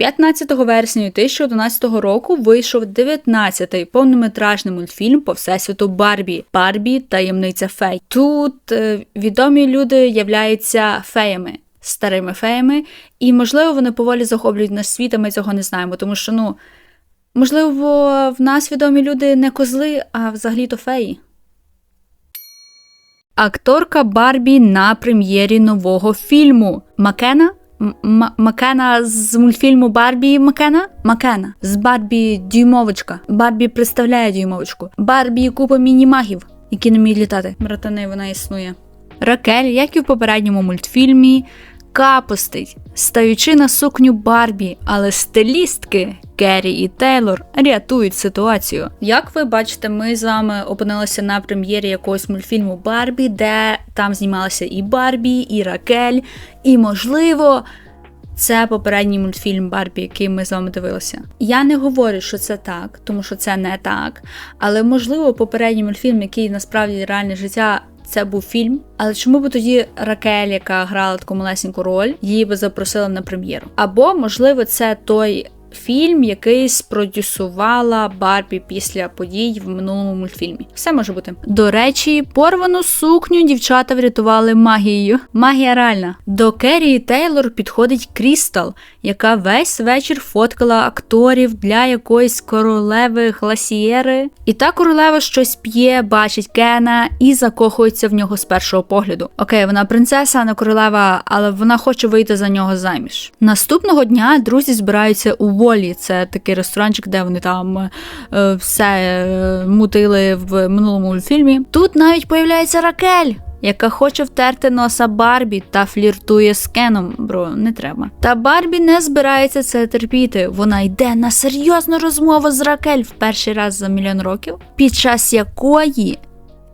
15 вересня 2011 року вийшов 19-й повнометражний мультфільм по всесвіту Барбі Барбі таємниця фей. Тут е, відомі люди являються феями, старими феями, і можливо вони поволі захоплюють наш світ, а ми цього не знаємо, тому що ну можливо в нас відомі люди не козли, а взагалі-то феї. Акторка Барбі на прем'єрі нового фільму Макена. М- Макена з мультфільму Барбі Макена? Макена. З Барбі Дюймовочка. Барбі представляє Дюймовочку. Барбі купа мінімагів, які не вміють літати. Братани, вона існує. Ракель, як і в попередньому мультфільмі, капостить, стаючи на сукню Барбі, але стилістки Керрі і Тейлор рятують ситуацію. Як ви бачите, ми з вами опинилися на прем'єрі якогось мультфільму Барбі, де там знімалися і Барбі, і Ракель, і можливо. Це попередній мультфільм Барбі, який ми з вами дивилися. Я не говорю, що це так, тому що це не так. Але можливо, попередній мультфільм, який насправді реальне життя, це був фільм. Але чому б тоді Ракель, яка грала таку малесеньку роль, її би запросили на прем'єру? Або можливо, це той. Фільм, який спродюсувала Барбі після подій в минулому мультфільмі. Все може бути. До речі, порвану сукню дівчата врятували магією. Магія реальна. До Керрі Тейлор підходить Крістал, яка весь вечір фоткала акторів для якоїсь королеви гласієри. І та королева щось п'є, бачить Кена і закохується в нього з першого погляду. Окей, вона принцеса, а не королева, але вона хоче вийти за нього заміж. Наступного дня друзі збираються у волі. Це такий ресторанчик, де вони там е, все е, мутили в минулому мультфільмі. Тут навіть появляється Ракель. Яка хоче втерти носа Барбі та фліртує з Кеном, бро, не треба. Та Барбі не збирається це терпіти. Вона йде на серйозну розмову з Ракель в перший раз за мільйон років, під час якої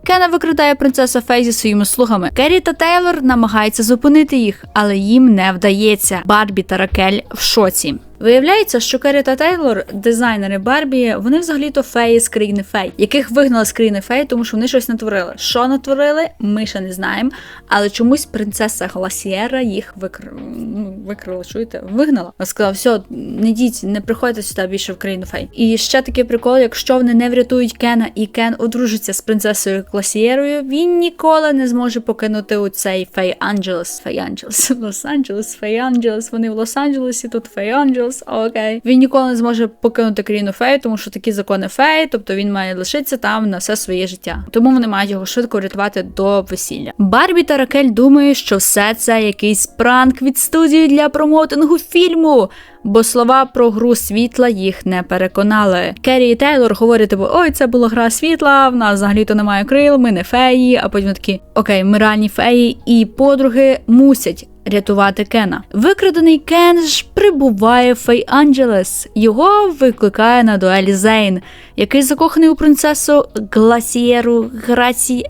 Кена викрадає принцесу Фей зі своїми слугами. Керрі та Тейлор намагаються зупинити їх, але їм не вдається. Барбі та Ракель в шоці. Виявляється, що Керрі та Тейлор, дизайнери Барбі, вони взагалі-то феї з країни фей, яких вигнали з країни фей, тому що вони щось натворили. Що натворили, ми ще не знаємо. Але чомусь принцеса Гласієра їх викр... ну, викрила, чуєте? Вигнала. Вона сказала, все, не йдіть, не приходьте сюди більше в країну фей. І ще такий прикол, якщо вони не врятують Кена і Кен одружиться з принцесою Гласієрою, він ніколи не зможе покинути у цей Фей Анджелес. Фей Анджелес. Лос-Анджелес, Фей Анджелес. Вони в Лос-Анджелесі, тут Фей Анджелес. Окей. Він ніколи не зможе покинути країну фей, тому що такі закони фей, тобто він має лишитися там на все своє життя. Тому вони мають його швидко врятувати до весілля. Барбі та Ракель думають, що все це якийсь пранк від студії для промотингу фільму. Бо слова про гру світла їх не переконали. Керрі і Тейлор говорять, типу, ой, це була гра світла, в нас взагалі-то немає крил, ми не феї. А потім такі, окей, ми реальні феї, і подруги мусять рятувати Кена. Викрадений Кен ж прибуває в Фей Анджелес. Його викликає на дуелі Зейн, який закоханий у принцесу Гласієру Граці.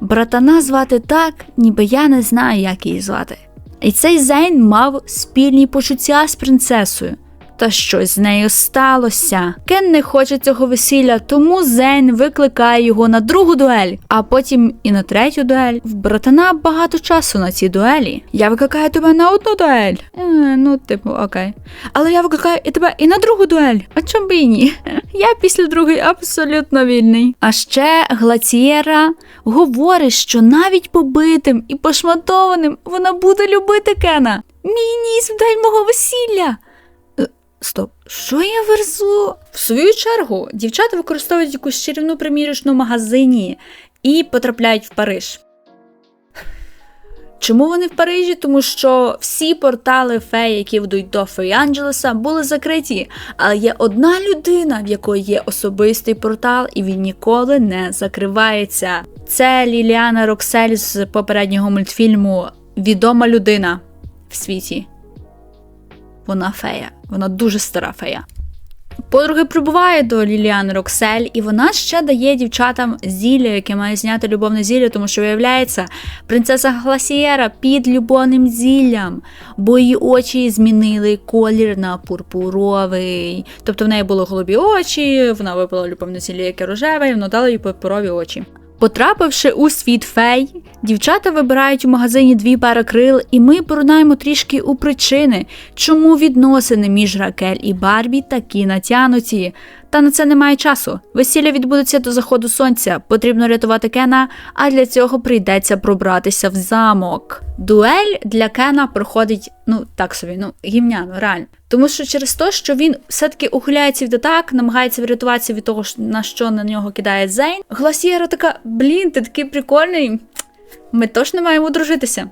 Братана звати так, ніби я не знаю, як її звати. І цей Зейн мав спільні почуття з принцесою. Та щось з нею сталося. Кен не хоче цього весілля, тому Зейн викликає його на другу дуель, а потім і на третю дуель. В братана багато часу на цій дуелі. Я викликаю тебе на одну дуель. Е, ну, типу, окей. Але я викликаю і тебе і на другу дуель. А чому би і ні? Я після другої абсолютно вільний. А ще Глацієра говорить, що навіть побитим і пошматованим вона буде любити Кена. Мій ніс в день мого весілля. Стоп, що я верзу? В свою чергу дівчата використовують якусь чарівну примірочну магазині і потрапляють в Париж. Чому вони в Парижі? Тому що всі портали фей, які ведуть до Фей Анджелеса, були закриті. Але є одна людина, в якої є особистий портал, і він ніколи не закривається. Це Ліліана Роксель з попереднього мультфільму Відома людина в світі. Вона фея, вона дуже стара фея. Подруги прибуває до Ліліани Роксель, і вона ще дає дівчатам зілля, яке має зняти любовне зілля, тому що виявляється, принцеса Гласієра під любовним зіллям, бо її очі змінили колір на пурпуровий. Тобто в неї були голубі очі, вона випила любовне зілля, яке рожеве, і воно дало їй пурпурові очі. Потрапивши у світ фей, дівчата вибирають у магазині дві пари крил, і ми поринаємо трішки у причини, чому відносини між Ракель і Барбі такі натянуті. Та на це немає часу. Весілля відбудеться до заходу сонця. Потрібно рятувати Кена, а для цього прийдеться пробратися в замок. Дуель для Кена проходить ну так собі, ну гівняно, реально. Тому що через те, що він все-таки ухиляється від атак, намагається врятуватися від того, на що на нього кидає Зейн. Гласієра така: блін, ти такий прикольний. Ми точно маємо дружитися.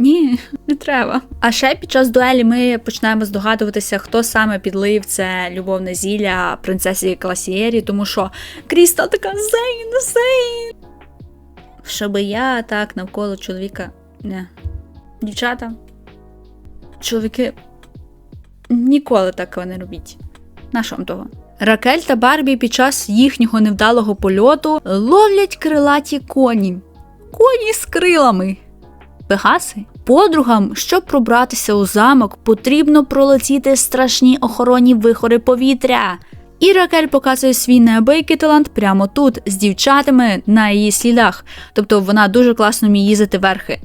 Ні, не треба. А ще під час дуелі ми починаємо здогадуватися, хто саме підлив це любовне зілля принцесі Класієрі, тому що Кріста така Зейн, Зейн. Щоби я так навколо чоловіка. Не. Дівчата. Чоловіки. Ніколи такого не робіть. На що вам того? Ракель та Барбі під час їхнього невдалого польоту ловлять крилаті коні. Коні з крилами. Пегаси. Подругам, щоб пробратися у замок, потрібно пролетіти страшні охоронні вихори повітря. І Ракель показує свій неабиякий талант прямо тут, з дівчатами на її слідах. Тобто вона дуже класно вміє їздити верхи.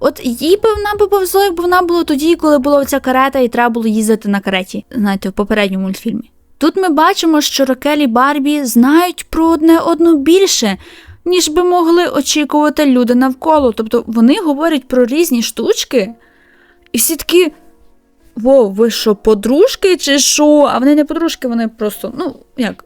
От їй би вона би повезло, якби вона була тоді, коли була ця карета, і треба було їздити на кареті, знаєте, в попередньому мультфільмі. Тут ми бачимо, що Ракель і Барбі знають про одне одну більше, ніж би могли очікувати люди навколо. Тобто вони говорять про різні штучки, і всі такі. Во, ви що, подружки чи що? А вони не подружки, вони просто, ну, як,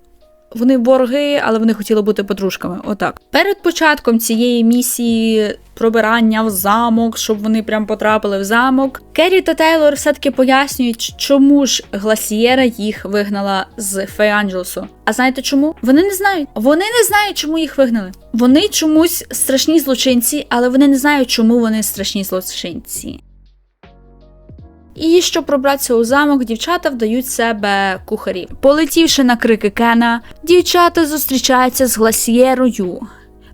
вони вороги, але вони хотіли бути подружками. Отак. Перед початком цієї місії пробирання в замок, щоб вони прям потрапили в замок. Керрі та Тейлор все-таки пояснюють, чому ж Гласієра їх вигнала з Фей Анджелсу. А знаєте чому? Вони не знають. Вони не знають, чому їх вигнали. Вони чомусь страшні злочинці, але вони не знають, чому вони страшні злочинці. І щоб пробратися у замок, дівчата вдають себе кухарів. Полетівши на крики Кена, дівчата зустрічаються з гласієрою.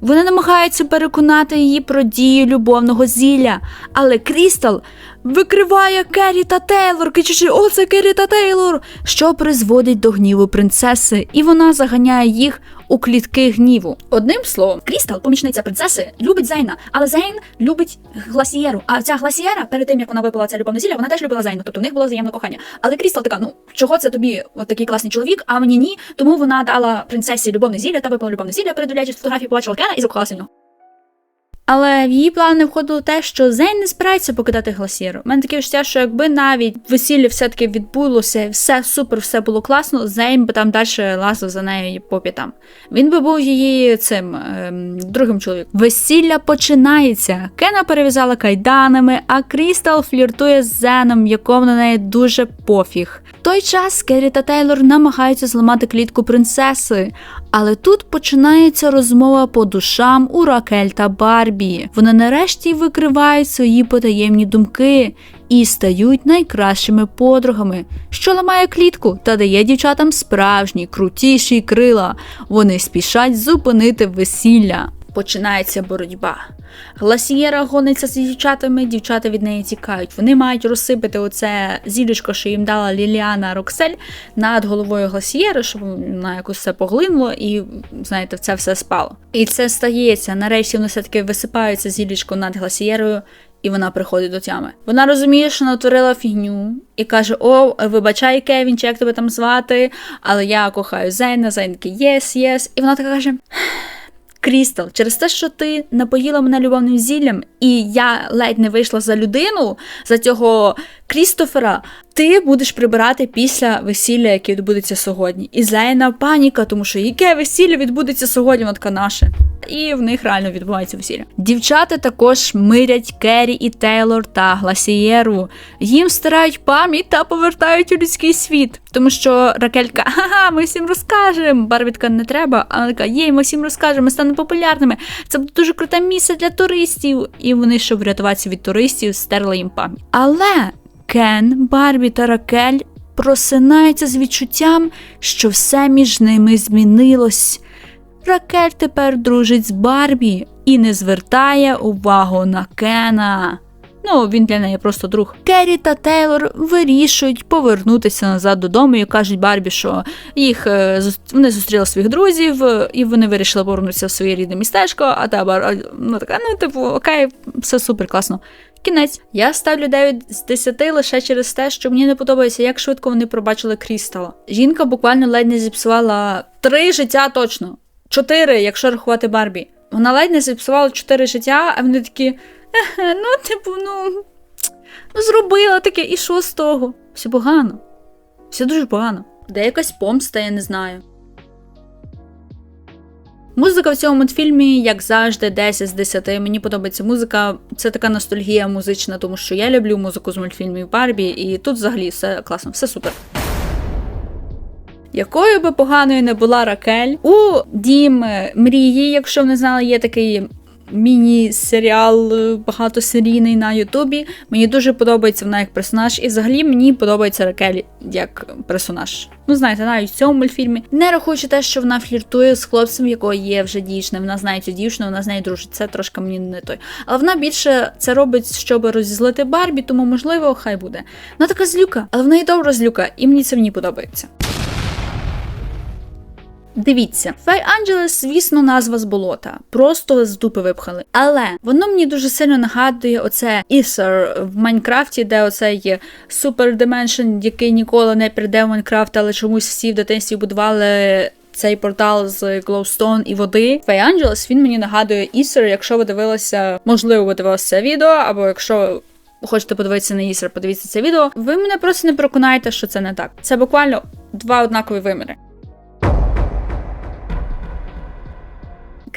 Вони намагаються переконати її про дію любовного зілля, але Крістал викриває Керрі та Тейлор, кричачи «О, це Керрі та Тейлор, що призводить до гніву принцеси, і вона заганяє їх у клітки гніву. Одним словом, Крістал, помічниця принцеси, любить Зейна, але Зейн любить Гласієру. А ця Гласієра, перед тим як вона випила це любовне зілля, вона теж любила Зейна, тобто в них було взаємне кохання. Але Крістал така: ну чого це тобі от такий класний чоловік, а мені ні. Тому вона дала принцесі любовне зілля та випила любовне зілля, передивляючись фотографії, побачила Кена і закохалася в нього. Але в її плани входило те, що Зейн не збирається покидати Гласіру. У мене таке відчуття, що якби навіть весілля все-таки відбулося, все супер, все було класно, Зейн би там далі лазив за нею по п'ятам. Він би був її цим ем, другим чоловіком. Весілля починається. Кена перев'язала кайданами, а Крістал фліртує з Зеном, якому на неї дуже пофіг. В той час Керрі та Тейлор намагаються зламати клітку принцеси, але тут починається розмова по душам у Ракель та Барбі. Вони нарешті викривають свої потаємні думки і стають найкращими подругами, що ламає клітку та дає дівчатам справжні, крутіші крила. Вони спішать зупинити весілля. Починається боротьба. Гласієра гониться з дівчатами, дівчата від неї тікають. Вони мають розсипати оце зілечко, що їм дала Ліліана Роксель над головою гласієри, щоб вона якось все поглинуло і, знаєте, це все спало. І це стається. Нарешті вони все-таки висипаються зілечко над гласієрою. І вона приходить до тями. Вона розуміє, що натворила фігню, і каже: О, вибачай, Кевін, чи як тебе там звати, але я кохаю Зейна, Зейн такий єс, єс. І вона така каже: Крістал, через те, що ти напоїла мене любовним зіллям, і я ледь не вийшла за людину, за цього Крістофера, ти будеш прибирати після весілля, яке відбудеться сьогодні. І Зейна паніка, тому що яке весілля відбудеться сьогодні, вона така наше. І в них реально відбувається весілля. Дівчата також мирять Керрі і Тейлор та Гласієру. Їм стирають пам'ять та повертають у людський світ. Тому що Ракелька, ага, ми всім розкажемо. Барбітка не треба, а вона така, є, ми всім розкажемо, ми станемо популярними. Це буде дуже круте місце для туристів. І вони, щоб врятуватися від туристів, стерли їм пам'ять. Але Кен, Барбі та Ракель просинаються з відчуттям, що все між ними змінилось. Ракель тепер дружить з Барбі і не звертає увагу на Кена. Ну, він для неї просто друг. Керрі та Тейлор вирішують повернутися назад додому і кажуть Барбі, що їх е, вони зустріли своїх друзів, е, і вони вирішили повернутися в своє рідне містечко. А та Бар ну така, ну типу, окей, все супер класно. Кінець. Я ставлю 9 з 10 лише через те, що мені не подобається, як швидко вони пробачили Крістала. Жінка буквально ледь не зіпсувала три життя точно. Чотири, якщо рахувати Барбі. Вона ледь не зіпсувала чотири життя, а вони такі. «Еге, Ну, типу, ну. Ну, зробила таке, і що з того? Все погано. Все дуже погано. Де якась помста, я не знаю. Музика в цьому мультфільмі, як завжди, 10 з 10. Мені подобається музика. Це така ностальгія музична, тому що я люблю музику з мультфільмів Барбі, і тут взагалі все класно, все супер. Якою би поганою не була Ракель, у Дім мрії, якщо не знали, є такий міні-серіал е, багатосерійний на Ютубі. Мені дуже подобається вона як персонаж, і взагалі мені подобається Ракель як персонаж. Ну, знаєте, навіть в цьому мультфільмі, не рахуючи те, що вона фліртує з хлопцем, якого є вже дівчина, вона знає цю дівчину, вона з нею дружить. Це трошки мені не той. Але вона більше це робить, щоб розізлити Барбі, тому можливо, хай буде. Вона така злюка, але в неї добра злюка, і мені це в ній подобається. Дивіться, Фей Анджелес, звісно, назва з болота. Просто з дупи випхали. Але воно мені дуже сильно нагадує оце Ісер в Майнкрафті, де оцей Супер Дименшн, який ніколи не прийде в Майнкрафт, але чомусь всі в дитинстві будували. Цей портал з Glowstone і води. Фей Анджелес, він мені нагадує Ісер, якщо ви дивилися, можливо, ви дивилися це відео, або якщо хочете подивитися на Ісер, подивіться це відео. Ви мене просто не переконаєте, що це не так. Це буквально два однакові виміри.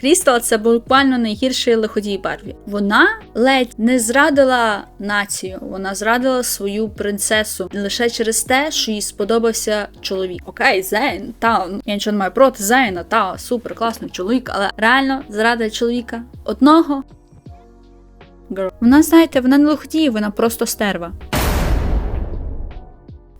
Крістал це буквально найгірший лиходій Барбі. Вона ледь не зрадила націю, вона зрадила свою принцесу лише через те, що їй сподобався чоловік. Окей, Зейн, та я нічого не маю проти Зейна, та супер класний чоловік, але реально зрада чоловіка одного. Girl. Вона, знаєте, вона не лиходій, вона просто стерва.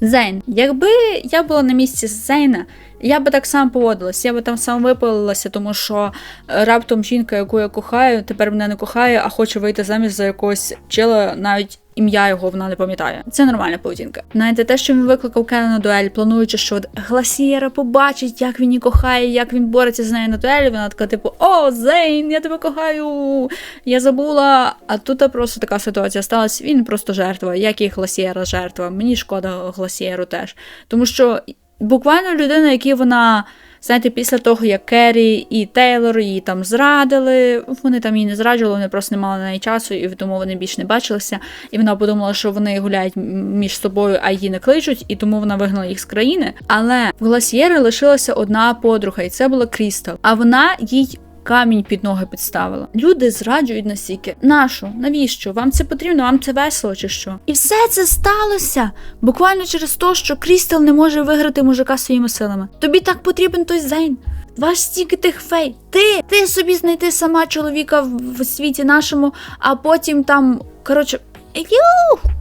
Зейн, якби я була на місці Зейна, я би так само поводилась, я би там сам випалилася, тому що е, раптом жінка, яку я кохаю, тепер мене не кохає, а хоче вийти заміж за якогось чела, навіть ім'я його вона не пам'ятає. Це нормальна поведінка. Знаєте, те, що він викликав Кена на дуель, плануючи, що от Гласієра побачить, як він її кохає, як він бореться з нею на дуелі. Вона така, типу, о, Зейн, я тебе кохаю, я забула. А тут просто така ситуація сталася. Він просто жертва, як і Гласієра жертва. Мені шкода Гласієру теж. Тому що буквально людина, якій вона. Знаєте, після того, як Керрі і Тейлор її там зрадили, вони там її не зраджували, вони просто не мали на неї часу, і тому вони більше не бачилися. І вона подумала, що вони гуляють між собою, а її не кличуть, і тому вона вигнала їх з країни. Але в Гласієри лишилася одна подруга, і це була Крістал. А вона їй. Камінь під ноги підставила. Люди зраджують настільки. Нащо? Навіщо? Вам це потрібно? Вам це весело чи що? І все це сталося буквально через те, що Крістал не може виграти мужика своїми силами. Тобі так потрібен той Зейн. Ваш стільки тих фей. Ти, ти собі знайти сама чоловіка в, світі нашому, а потім там, коротше, ю!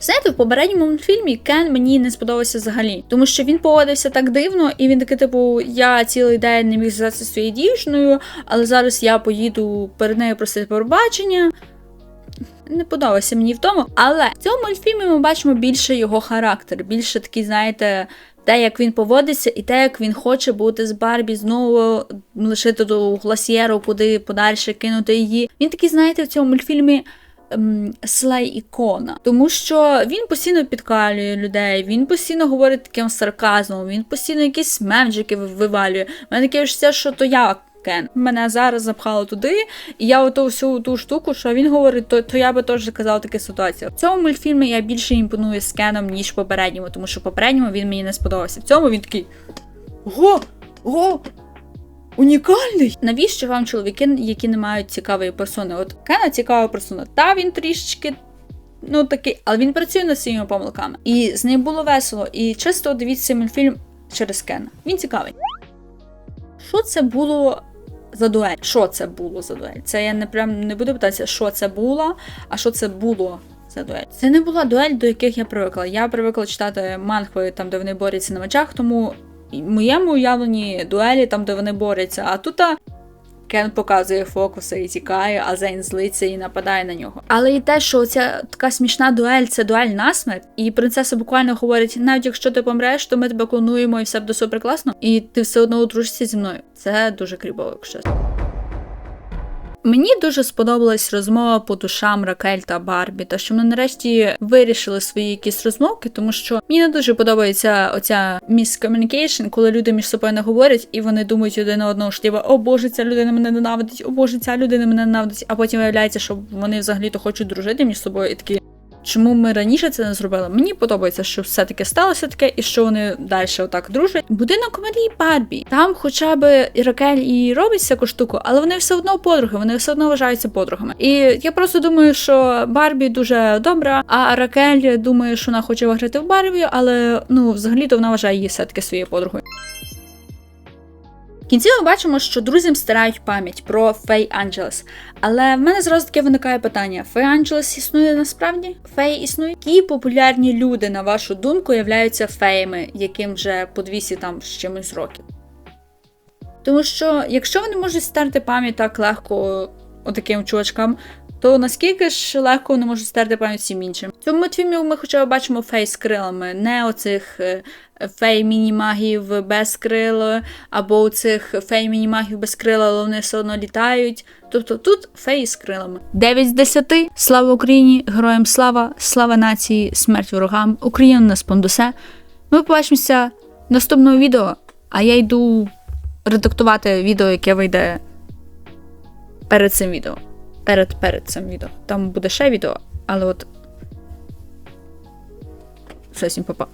Знаєте, в попередньому мультфільмі Кен мені не сподобався взагалі, тому що він поводився так дивно, і він такий, типу, я цілий день не міг зв'язатися зі своєю дівчиною, але зараз я поїду перед нею просити пробачення. Не подобався мені в тому. Але в цьому мультфільмі ми бачимо більше його характер, більше такий, знаєте, те, як він поводиться, і те, як він хоче бути з Барбі, знову лишити ту гласієру, куди подальше кинути її. Він такий, знаєте, в цьому мультфільмі ем, слей ікона, тому що він постійно підкалює людей, він постійно говорить таким сарказмом, він постійно якісь мемджики вивалює. У мене таке все, що то я. Кен. Мене зараз запхало туди, і я оту всю ту штуку, що він говорить, то, то я би теж казала таку ситуацію. В цьому мультфільмі я більше імпоную з Кеном, ніж попередньому, тому що попередньому він мені не сподобався. В цьому він такий. Ого! Ого! Унікальний! Навіщо вам чоловіки, які не мають цікавої персони? От Кена цікава персона. Та він трішечки. Ну такий, але він працює над своїми помилками. І з ним було весело. І чисто дивіться мультфільм через Кена. Він цікавий. Що це було за дуель? Що це було за дуель? Це я не прям не буду питатися, що це було, а що це було за дуель. Це не була дуель, до яких я привикла. Я привикла читати манхви, там де вони борються на мечах, тому моєму уявленні дуелі там, де вони борються. А тут Кен показує фокуси і тікає, а Зейн злиться і нападає на нього. Але і те, що ця така смішна дуель це дуель насмерть, і принцеса буквально говорить: навіть якщо ти помреш, то ми тебе клонуємо і все буде супер класно, і ти все одно одружишся зі мною. Це дуже кріпово, якщо. Мені дуже сподобалась розмова по душам Ракель та Барбі, та що вони нарешті вирішили свої якісь розмовки, тому що мені не дуже подобається оця miscommunication, коли люди між собою не говорять і вони думають один одного, що о боже, ця людина мене ненавидить, о боже, ця людина мене ненавидить, а потім виявляється, що вони взагалі-то хочуть дружити між собою і такі. Чому ми раніше це не зробили? Мені подобається, що все-таки сталося таке, і що вони далі отак дружать. Будинок Марії Барбі. Там хоча б і Ракель і робить всяку штуку, але вони все одно подруги, вони все одно вважаються подругами. І я просто думаю, що Барбі дуже добра, а Ракель думає, що вона хоче виграти в Барбі, але ну взагалі-то вона вважає її все-таки своєю подругою. Кінці ми бачимо, що друзям стирають пам'ять про Фей Анджелес. Але в мене зразу таке виникає питання: Фей Анджелес існує насправді? Феї існують? Які популярні люди, на вашу думку, являються феями, яким вже по 200 там з чимось років? Тому що, якщо вони можуть стерти пам'ять так легко отаким чувачкам, то наскільки ж легко вони можуть стерти пам'ять всім іншим? В цьому мультфільмі ми хоча б бачимо фей з крилами, не оцих е, фей мінімагів без крил, або оцих фей мінімагів без крила, але вони все одно літають. Тобто тут феї з крилами. 9 з 10. Слава Україні! Героям слава! Слава нації! Смерть ворогам! Україна на спондусе. Ми побачимося в наступному відео, а я йду редактувати відео, яке вийде перед цим відео. Перед перед цим відео. Там буде ще відео, але от. Все, всім па-па.